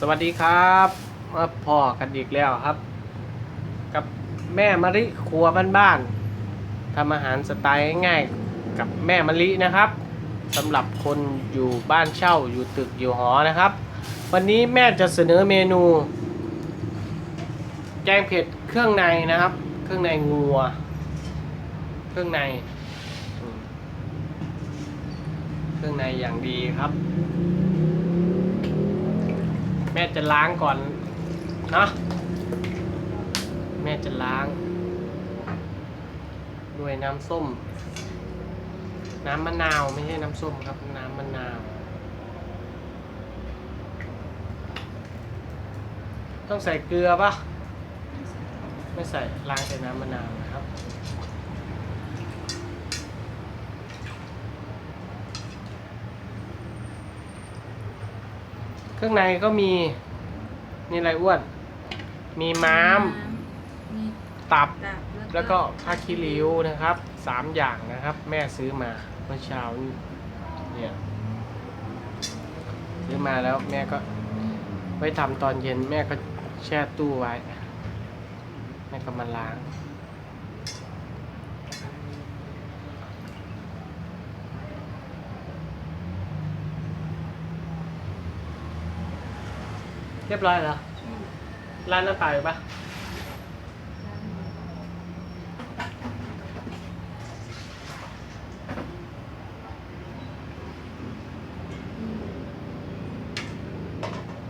สวัสดีครับมาพอกันอีกแล้วครับ กับแม่มะลิครัวบ้านๆทำอาหารสไตล์ง่ายๆกับแม่มะลินะครับสำหรับคนอยู่บ้านเช่าอยู่ตึกอยู่หอนะครับ วันนี้แม่จะเสนอเมนู แกงเผ็ดเครื่องในนะครับ เครื่องในงัว เครื่องใน เครื่องในอย่างดีครับ แม่จะล้างก่อนเนาะแม่จะล้าง ด้วยน้ำส้ม น้ำมะนาวไม่ใช่น้ำส้มครับ น้ำมะนาว ต้องใส่เกลือปะไม่ใส่ล้างแต่น้ำมะนาวนะครับ เครื่องในก็มีนี่อะไรอ้วน มีม้าม มีตับ ตับแล้วก็ผ้าคีริ้วนะครับสามอย่างนะครับ แม่ซื้อมาเมื่อเช้านี้เนี่ยซื้อมาแล้วแม่ก็ไว้ทำตอนเย็นแม่ก็แช่ตู้ไว้แม่ก็มาล้าง เรียบร้อยแล้วร้านน้ำเปล่าอยู่ปะ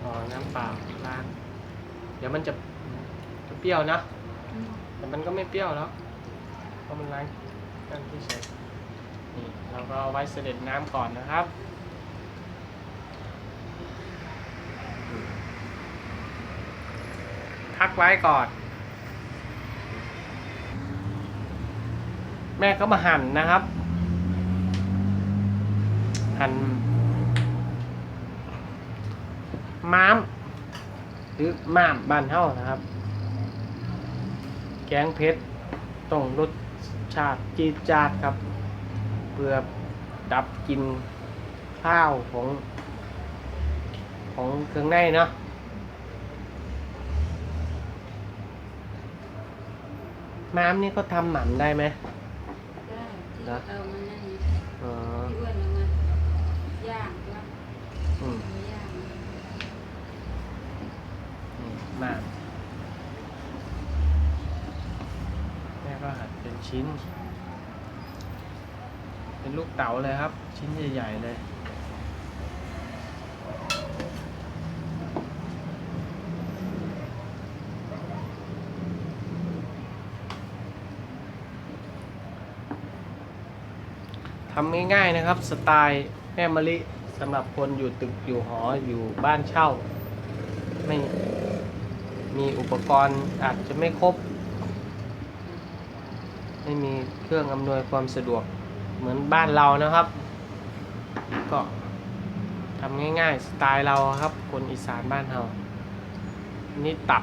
อ๋อน้ำเปล่าล้างเดี๋ยวมันจะจะเปรี้ยวนะ แต่มันก็ไม่เปรี้ยวแล้วเพราะมันล้างกันที่เฉยนี่เราก็เอาไว้เสด็จน้ำก่อนนะครับ พักไว้ก่อน แม่ก็มาหั่นนะครับ หั่นม้าม หรือม้ามบานเฮานะครับ แกงเผ็ดต้องรสชาติจีดจาดครับ เพื่อดับกลินข้าวของ ของเครื่องในเนาะ ม้ามนี่เขาทำหมันได้ไหมได้ที่นะเอามันนั่นนี่อ๋อที่อ้วนเอามาย่างแล้วอืมเอาย่างนี่ม้ามแม่ก็หั่นเป็นชิ้น เป็นลูกเต๋าเลยครับ ชิ้นใหญ่ๆเลย ทำง่ายๆนะครับ สไตล์แม่มะลิสำหรับคนอยู่ตึกอยู่หออยู่บ้านเช่า ไม่มีอุปกรณ์อาจจะไม่ครบ ไม่มีเครื่องอำนวยความสะดวกเหมือนบ้านเรานะครับ ก็ทำง่ายๆ สไตล์เราครับ คนอีสานบ้านเรานี่ตับ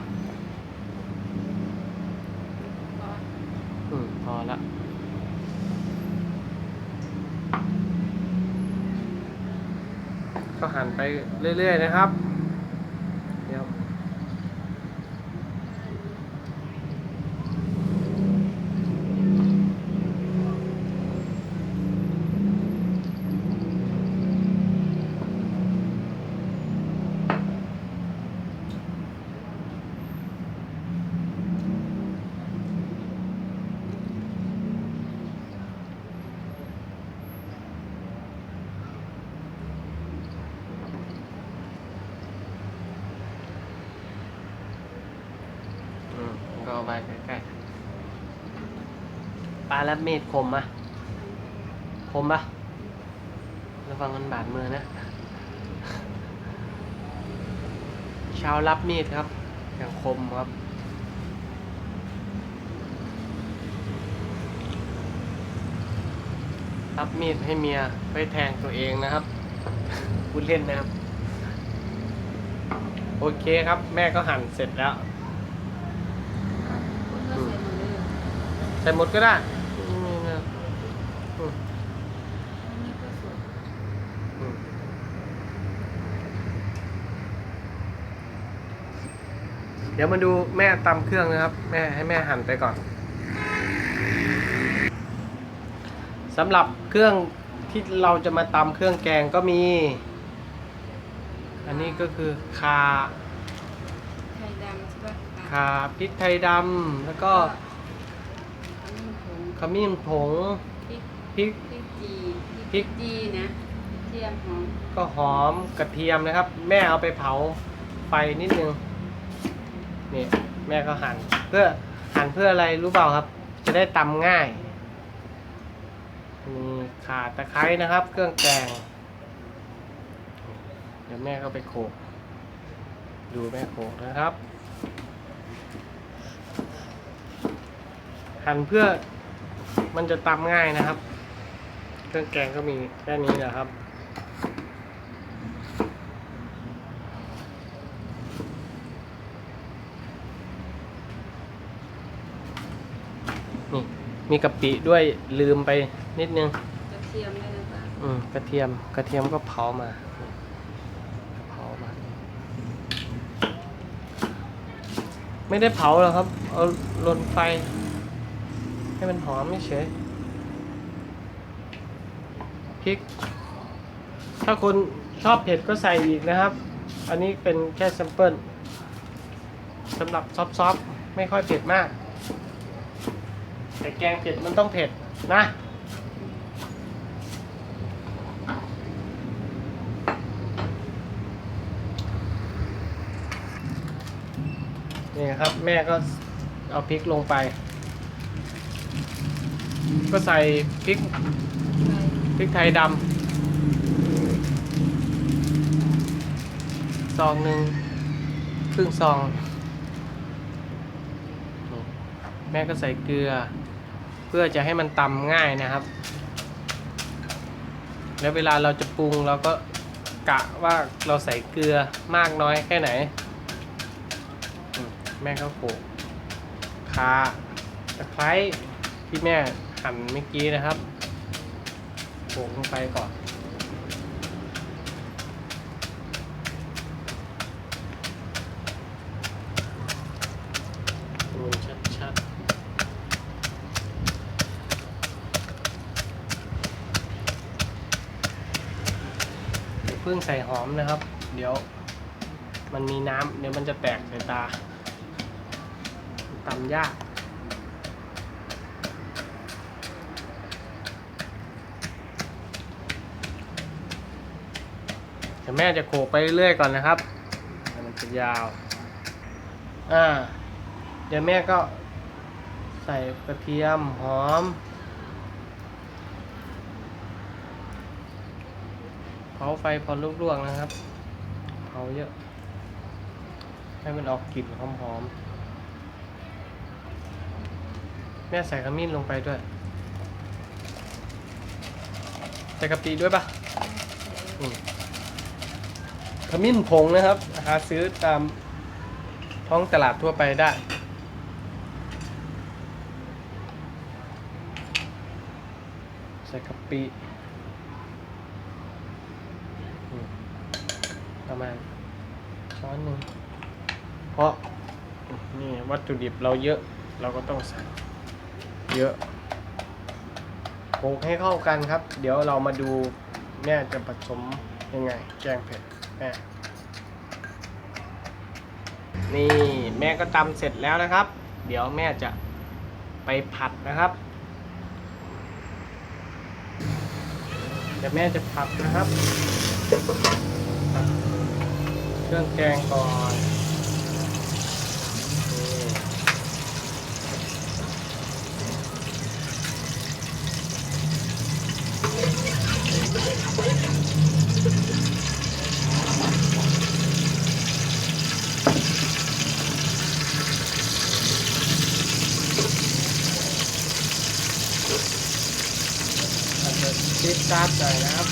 อืม พอละ ก็หั่นไปเรื่อยๆนะครับ เดี๋ยวอื มาไปใกล้ๆปลาแล้วมีดคมปะคมปะระวังมันบาดมือนะ ชาวรับมีดครับ อย่างคมครับรับมีดให้เมียไว้แทงตัวเองนะครับพูดเล่นนะครับ โอเคครับ แม่ก็หั่นเสร็จแล้ว ใส่หมดเลยใส่หมดก็ได้นี่นะอืมอืมเดี๋ยวมาดูแม่ตำเครื่องนะครับ แม่ให้แม่หั่นไปก่อนสำหรับเครื่องที่เราจะมาตำเครื่องแกงก็มี อันนี้ก็คือคาไข่ดำใช่ปะ คาพริกไทยดำแล้วก็ขมิ้นผงขมิ้นผงพริกพริก พริกจีพริกจีนะเทียมหอมก็หอมกระเทียมนะครับ แม่เอาไปเผาไฟนิดนึงนี่แม่ก็หั่นเพื่อหั่นเพื่ออะไรรู้เปล่าครับ จะได้ตำง่ายมีข่าตะไคร้นะครับ เครื่องแกงเดี๋ยวแม่ก็ไปโขลกดูแม่โขลกนะครับ หั่นเพื่อมันจะตำง่ายนะครับ เครื่องแกงก็มีแค่นี้แหละครับ นี่มีกะปิด้วยลืมไปนิดนึง กระเทียมด้วยนะปะอืมกระเทียมกระเทียมก็เผามาเผามา ไม่ได้เผาหรอกครับ เอาลนไฟ ให้มันหอมไม่เฉยพริก ถ้าคุณชอบเผ็ดก็ใส่อีกนะครับ อันนี้เป็นแค่แซมเปิลสำหรับซอฟๆไม่ค่อยเผ็ดมาก แต่แกงเผ็ดมันต้องเผ็ดนะนี่ครับแม่ก็เอาพริกลงไป ก็ใส่พริกพริกไทยดำซองหนึ่งครึ่งซอง แม่ก็ใส่เกลือ เพื่อจะให้มันตำง่ายนะครับ แล้วเวลาเราจะปรุงเราก็กะว่าเราใส่เกลือมากน้อยแค่ไหน แม่ก็โขลกคาตะไคร้ที่แม่ หั่นเมื่อกี้นะครับโขกลงไปก่อนดูชัดๆเพิ่งใส่หอมนะครับ เดี๋ยวมันมีน้ำเดี๋ยวมันจะแตกใส่ตาตำยาก เดี๋ยวแม่จะโขกไปเรื่อยๆก่อนนะครับ มันจะยาว อ่า เดี๋ยวแม่ก็ใส่กระเทียมหอมเผาไฟพอลวกๆนะครับเผาเยอะ ให้มันออกกลิ่นหอมๆ แม่ใส่ขมิ้นลงไปด้วย ใส่กะปิด้วยปะอืม ขมิ้นผงนะครับ หาซื้อตามท้องตลาดทั่วไปได้ ใส่กะปิประมาณช้อนหนึ่งเพราะนี่วัตถุดิบเราเยอะเราก็ต้องใส่เยอะโขลกให้เข้ากันครับ เดี๋ยวเรามาดูแม่จะผสมยังไง แกงเผ็ด นี่แม่ก็ตำเสร็จแล้วนะครับ เดี๋ยวแม่จะไปผัดนะครับ เดี๋ยวแม่จะผัดนะครับ เครื่องแกงก่อน ตาดหน่นะครับ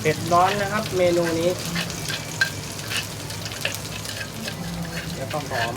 เผ็ดร้อนนะครับ เมนูนี้ แล้วก็หอม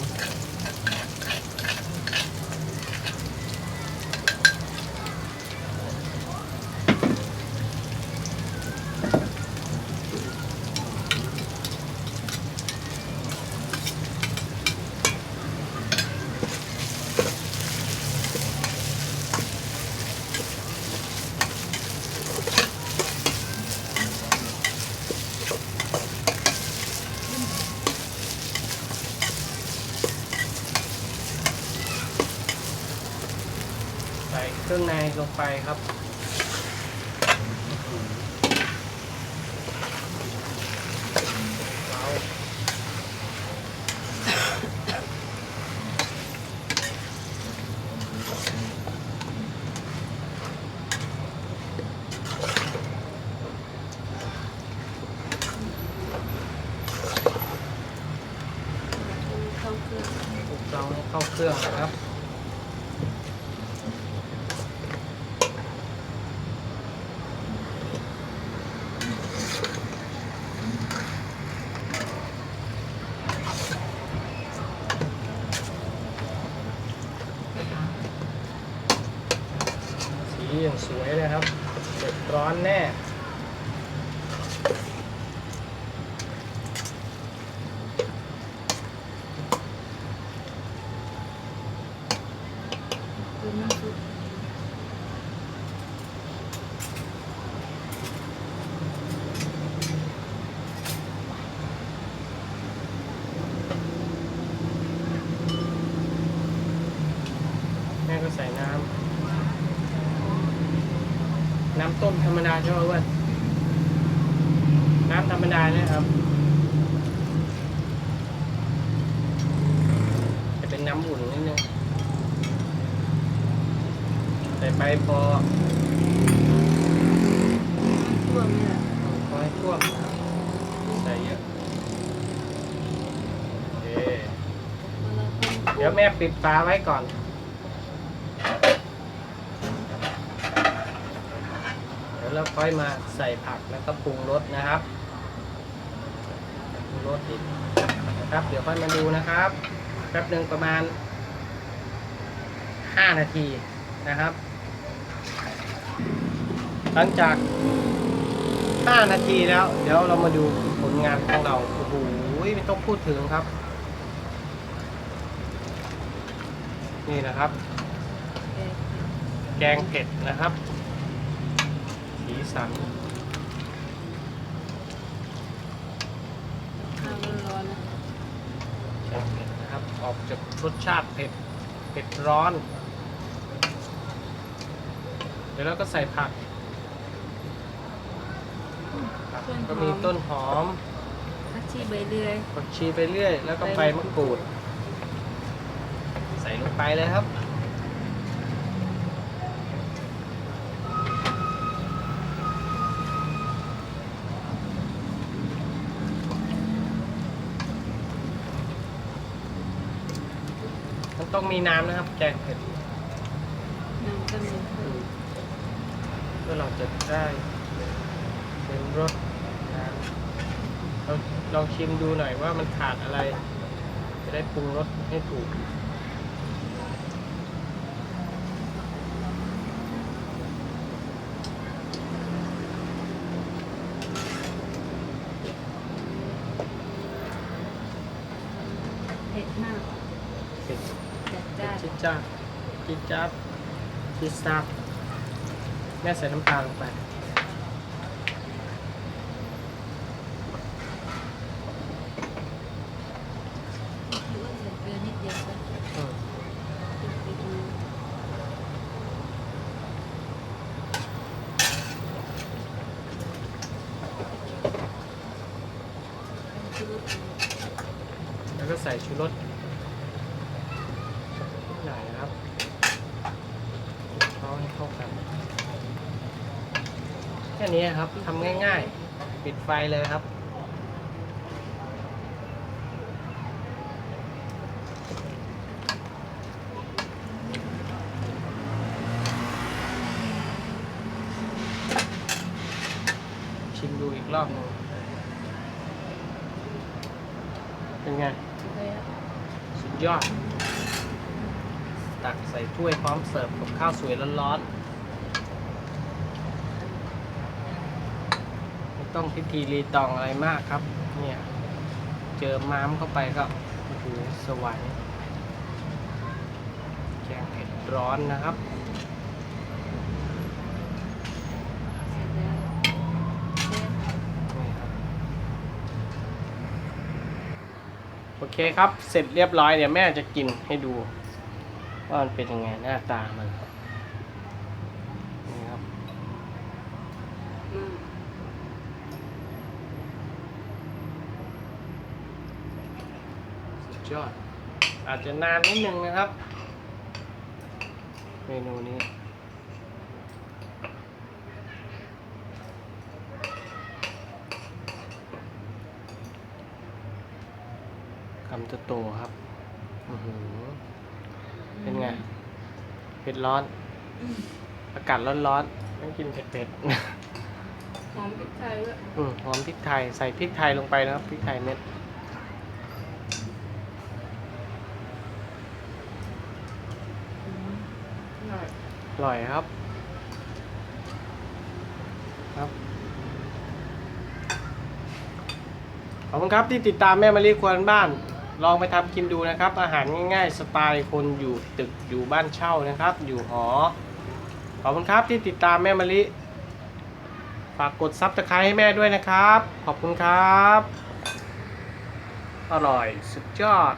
รื่องในลงไปครับว้าวเข้าเครื่องคลุกเคล้าให้เข้าเครื่องนะครับ สีอย่างสวยเลยครับเด็ดร้อนแน่ คือน้ำซุปแม่ก็ใส่น้ำ น้ำต้มธรรมดาใช่ไหมเว้ยน้ำธรรมดาเนี่ยครับ จะเป็นน้ำอุ่นนิดนึง ใส่ไปพอท่วมนี่แหละพอให้ท่วมนะครับใส่เยอะโอเคเดี๋ยวแม่ปิดฝาไว้ก่อนเดี๋ยวเราค่อยมาใส่ผักแล้วก็ปรุงรสนะครับปรุงรสอีกนะครับ เดี๋ยวค่อยมาดูนะครับแป๊บหนึ่งประมาณ 5 นาทีนะครับ หลังจาก 5 นาทีแล้ว เดี๋ยวเรามาดูผลงานของเรา โอ้โหไม่ต้องพูดถึงครับ นี่นะครับ แกงเผ็ดนะครับ สีสันข้าวร้อนๆนะแกงเผ็ดนะครับ ออกจากรสชาติเผ็ด เผ็ดร้อน เดี๋ยวเราก็ใส่ผัก ผักก็มีต้นหอมผักชีใบเลื่อย ผักชีไปเรื่อย แล้วก็ใบมะกรูดใส่ลงไปเลยครับ มันต้องมีน้ำนะครับ แกงเผ็ด น้ำก็มีเพิ่มเพื่อเราจะได้เป็นรสนะ เราลองชิมดูหน่อยว่ามันขาดอะไร จะได้ปรุงรสให้ถูก เผ็ดมากเผ็ดจัดจ้านจิดจ้าดจิดจ้าดจิดซาบแม่ใส่น้ำตาลลงไป หรือว่าใส่เกลือนิดเดียวก็ อืม ติดๆมือชูรส แล้วก็ ใส่ชูรสหน่อยนะครับเคล้าให้เข้ากันแค่นี้ครับทำง่ายๆ ปิดไฟเลยครับชิมดูอีกรอบหนึงเป็นไง เลยอะ สุด ยอด ตักใส่ถ้วยพร้อมเสิร์ฟกับข้าวสวยร้อนๆไม่ต้องพิธีรีตองอะไรมากครับ เนี่ย เจอม้ามเข้าไปก็โอ้โหสวรรค์แกงเผ็ดร้อนนะครับ โอเคครับ เสร็จเรียบร้อยเดี๋ยวแม่จะกินให้ดู ว่ามันเป็นยังไงหน้าตามันนี่ครับสุดยอดอาจจะนานนิดนึงนะครับ เมนูนี้ คำโตๆครับอือหือเป็นไงเผ็ดร้อน อากาศร้อนๆต้องกินเผ็ดหอมพริกไทยด้วยๆอืมหอมพริกไทย ใส่พริกไทยลงไปนะครับพริกไทยเม็ดหน่อยอร่อยครับ ครับขอบคุณครับที่ติดตามแม่มารีครัวบ้าน ลองไปทำกินดูนะครับ อาหารง่ายๆ สไตล์คนอยู่ตึกอยู่บ้านเช่านะครับ อยู่หอ ขอบคุณครับที่ติดตามแม่มะลิ ฝากกดซับสไครต์ให้แม่ด้วยนะครับ ขอบคุณครับ อร่อยสุดยอด